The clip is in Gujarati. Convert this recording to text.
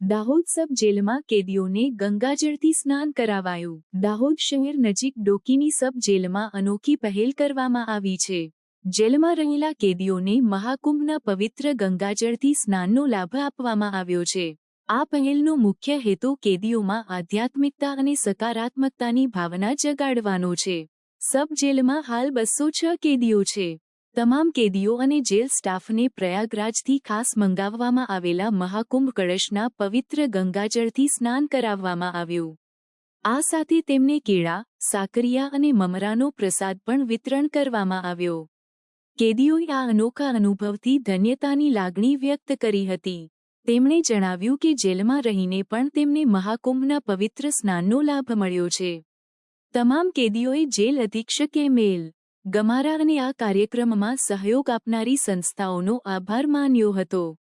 દાહોદ સબ જેલમાં કેદીઓને ગંગાજળથી સ્નાન કરાવાયું. દાહોદ શહેર નજીક ડોકીની સબ જેલમાં અનોખી પહેલ કરવામાં આવી છે. જેલમાં રહેલા કેદીઓને મહાકુંભના પવિત્ર ગંગાજળથી સ્નાનનો લાભ આપવામાં આવ્યો છે. આ પહેલનો મુખ્ય હેતુ કેદીઓમાં આધ્યાત્મિકતા અને સકારાત્મકતાની ભાવના જગાડવાનો છે. સબ જેલમાં હાલ બસો છ કેદીઓ છે. તમામ કેદીઓ અને જેલ સ્ટાફને પ્રયાગરાજથી ખાસ મંગાવવામાં આવેલા મહાકુંભ કળશના પવિત્ર ગંગાજળથી સ્નાન કરાવવામાં આવ્યું. આ સાથે તેમને કેળા, સાકરિયા અને મમરાનો પ્રસાદ પણ વિતરણ કરવામાં આવ્યો. કેદીઓએ આ અનોખા અનુભવથી ધન્યતાની લાગણી વ્યક્ત કરી હતી. તેમણે જણાવ્યું કે જેલમાં રહીને પણ તેમને મહાકુંભના પવિત્ર સ્નાનનો લાભ મળ્યો છે. તમામ કેદીઓએ જેલ અધિક્ષકે મેલ ગમારા અને આ કાર્યક્રમમાં સહયોગ આપનારી સંસ્થાઓનો આભાર માન્યો હતો.